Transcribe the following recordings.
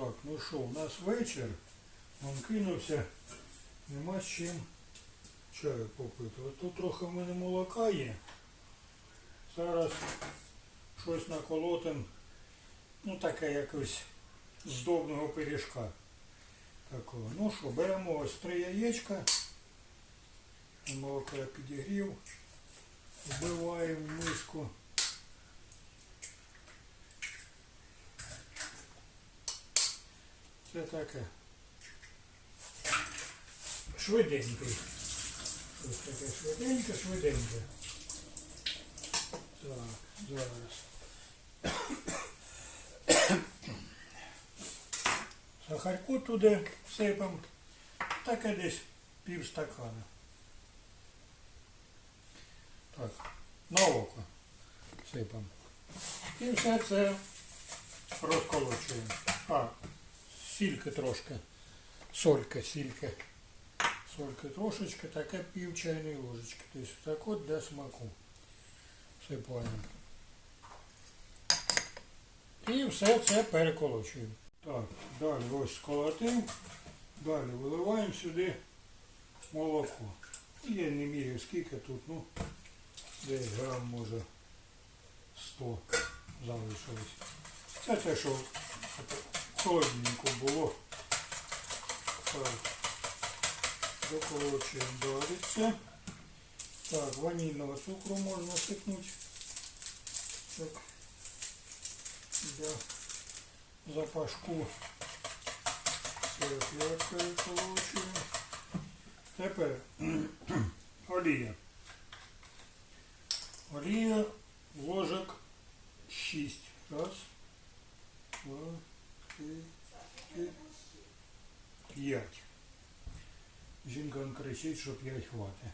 Так, ну що, у нас вечір. Он кинувся. Нема з чим чаю попити. От тут трохи в мене молока є. Зараз щось наколотим. Ну таке якось здобного пиріжка. Такого. Ну що, беремо ось три яєчка. Молоко я підігрів. Вбиваємо в миску. Це таке. Швиденький. Ось таке швиденьке, швиденьке. Так, зараз. Сахарку туди всипем. Таке десь пів стакана. Так, на око сипем. І все це розколочуємо. А, сільки трошки. Сольки, сільки. Сольки трошечки, таке пів чайної ложечки. Тобто так от для смаку. Всипаємо. І все це переколочуємо. Так, далі ось сколотив. Далі виливаємо сюди молоко. Я не міряю скільки тут, ну, десь грам може 100 залишилось. Це те, що в холодильнику було. Так. Доколочуємо далі це. Так, ванільного цукру можна сипнути. Так. Для запашку. Це я переколочую. Тепер олія. Олія ложок 6. Кричить, що п'ять хватить.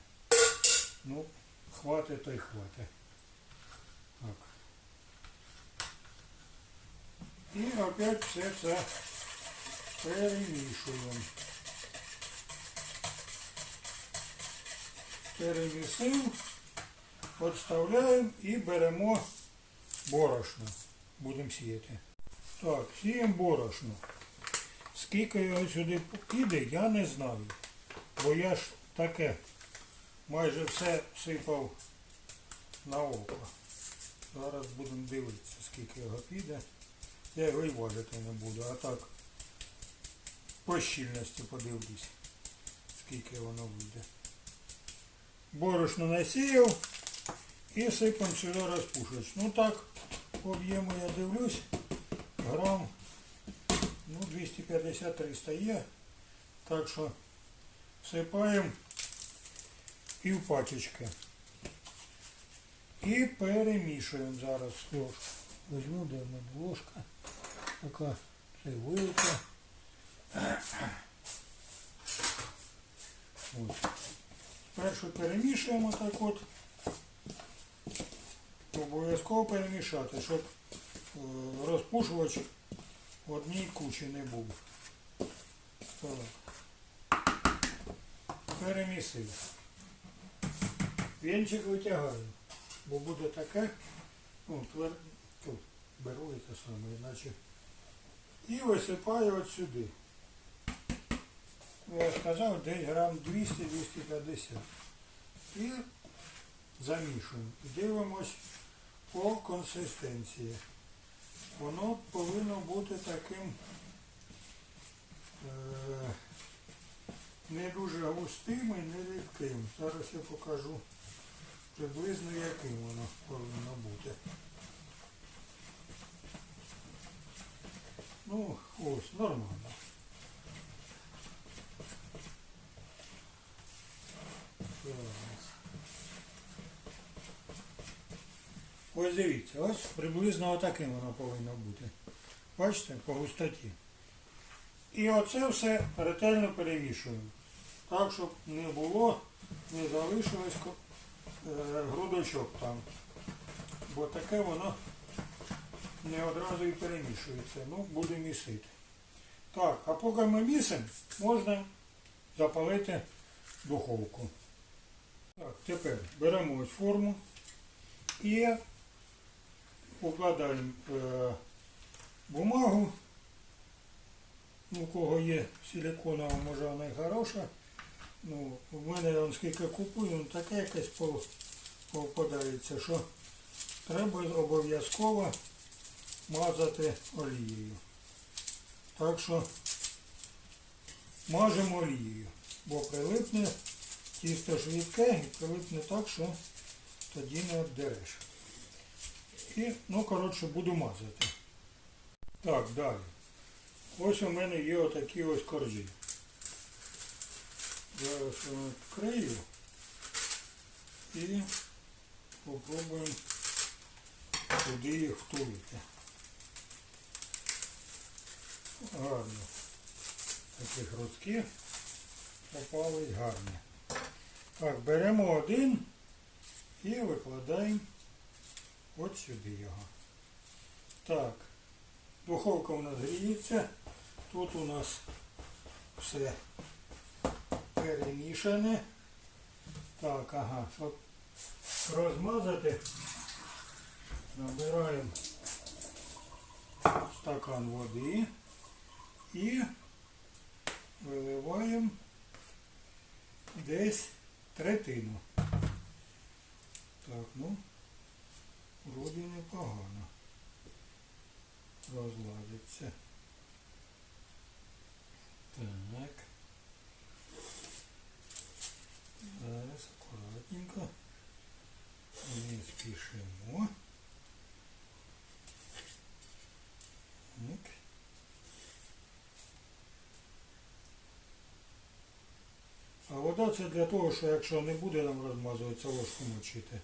Ну, хватить, то й хватить. Так. І опять все це перемішуємо. Перемісив, підставляємо і беремо борошно. Будемо сіяти. Так, сіємо борошно. Скільки його сюди піде, я не знаю. Бо я ж таке майже все сипав на око. Зараз будемо дивитися, скільки його піде. Я його і важити не буду, а так по щільності подивлюсь, скільки воно вийде. Борошно насіяв і сипемо сюди розпушувач. Ну так, по об'єму я дивлюсь, грам ну, 250-300 є. Так що всипаємо пів пачечки. І перемішуємо зараз ложку. Візьму, де в мене ложка. Така це вилка. Ось. Спершу перемішуємо так от. Обов'язково перемішати, щоб е, розпушувач в одній кучі не був. Так. Перемісив. Вінчик витягаю, бо буде таке, ну, твер... Тут беру і те саме, іначе. І висипаю от сюди. Ну, Я сказав, десь грам 200-250. І замішуємо. Дивимось по консистенції. Воно повинно бути таким е, не дуже густим і не рідким. Зараз я покажу приблизно яким воно повинно бути. Ну, ось, нормально. Ось дивіться, ось приблизно отаким воно повинно бути. Бачите, по густоті. І оце все ретельно перемішуємо. Так, щоб не було, не залишилось е, грудочок там. Бо таке воно не одразу і перемішується. Ну, буде місити. Так, а поки ми місимо, можна запалити духовку. Так, тепер беремо ось форму і укладаємо е, бумагу Ну, у кого є силиконова, може вона і хороша. Ну, у мене он скільки купую, ну, таке якесь повпадається, що треба обов'язково мазати олією. Так що мажемо олією, бо прилипне тісто швидке і прилипне так, що тоді не обдереш. І, ну, коротше, буду мазати. Так, далі. Ось у мене є отакі ось коржі. Зараз я відкрию і попробуємо туди їх втулити. Гарно. Такі грудки попались гарні. Так, беремо один і викладаємо от сюди його. Так, духовка у нас гріється. Тут у нас все перемішане. Так, ага, щоб розмазати, набираємо стакан води і виливаємо десь третину. Так, ну, вроді непогано розладиться. Так. Зараз акуратненько. Не спішимо. Так. А вода це для того, що якщо не буде нам розмазуватися, ложку мочити.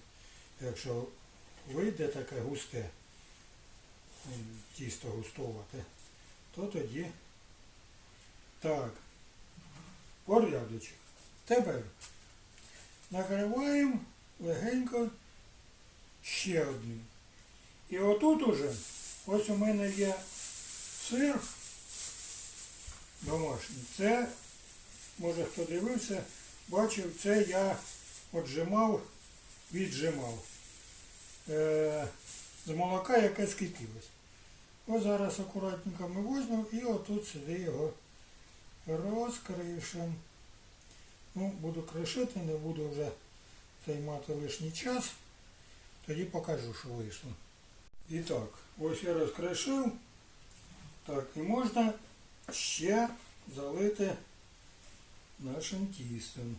Якщо вийде таке густе, тісто густовате, то тоді так. Порядочок. Тепер накриваємо легенько ще одним. І отут уже, ось у мене є сир домашній. Це, може хто дивився, бачив, це я отжимав, віджимав е, з молока, яке скипілось. Ось зараз акуратненько ми візьмемо і отут сюди його розкришемо. Ну, буду кришити, не буду вже займати лишній час. Тоді покажу, що вийшло. І так, ось я розкришив. Так, і можна ще залити нашим тістом.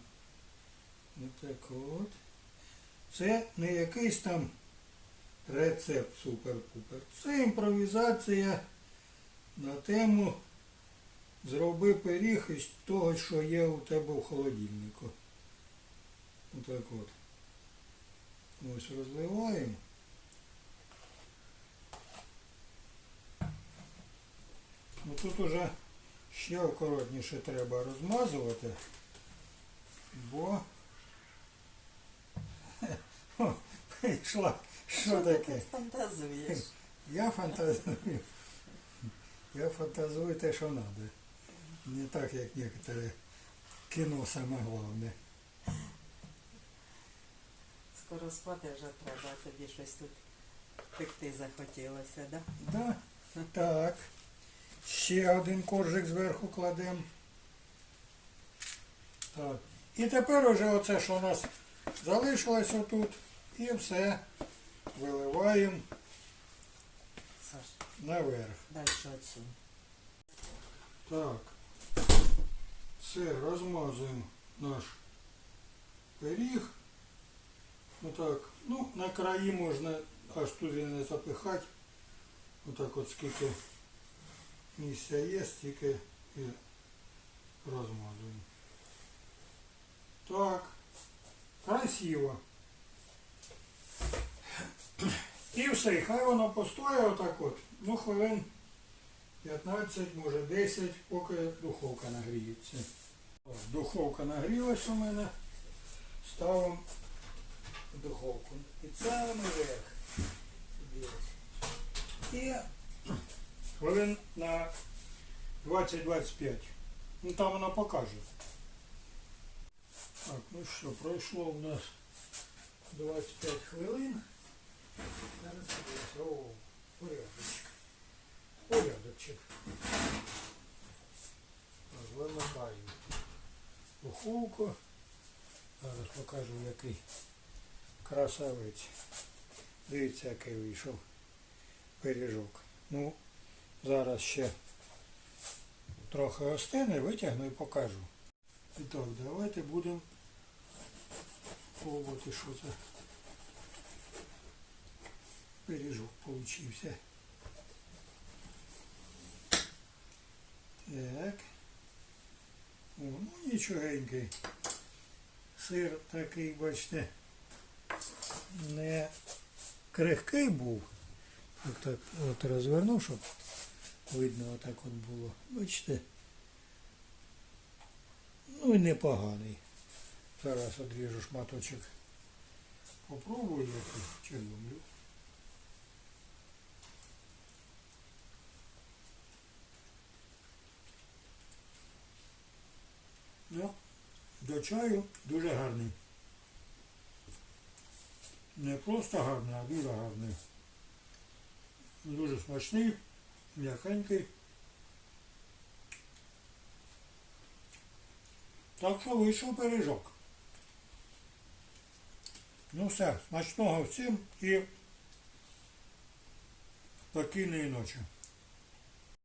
Отак от. Це не якийсь там рецепт супер-пупер. Це імпровізація на тему Зроби пиріг із того, що є у тебе в холодильнику. Отак от. Ось розливаємо. Ну тут уже ще акуратніше треба розмазувати, бо О, прийшла. Що таке? ти фантазуєш? Я фантазую. Я фантазую те, що треба. Не так, як некоторые. Кіно саме головне. Скоро спати вже треба, тобі щось тут пекти захотілося, да? Да. Так. Ще один коржик зверху кладемо. Так. І тепер уже оце, що у нас залишилось отут, і все виливаємо Саш, наверх. далі оцю. Так. Все, розмазуємо наш пиріг. Отак. Ну, на краї можна аж туди не запихати. Отак от скільки місця є, стільки і розмазуємо. Так. Красиво. І все, хай воно постоє отак от. Ну, хвилин 15, може 10, поки духовка нагріється. Духовка нагрілась у мене. Ставимо духовку. І це наверх. І хвилин на 20-25. Ну там вона покаже. Так, ну що, пройшло у нас 25 хвилин. Зараз подивимося. О, порядочок. Порядочок. духовку. Зараз покажу який красавець. Дивіться, який вийшов пиріжок. Ну, зараз ще трохи остине, витягну і покажу. І так, давайте будемо пробувати, що це пиріжок получився. Так. О, ну нічогенький. Сир такий, бачите, не крихкий був. Так, так от розвернув, щоб видно отак от було. Бачите. Ну і непоганий. Зараз одріжу шматочок. Попробую який чи люблю. Ну, до чаю дуже гарний. Не просто гарний, а дуже гарний. Дуже смачний, м'якенький. Так що вийшов пиріжок. Ну все, смачного всім і спокійної ночі.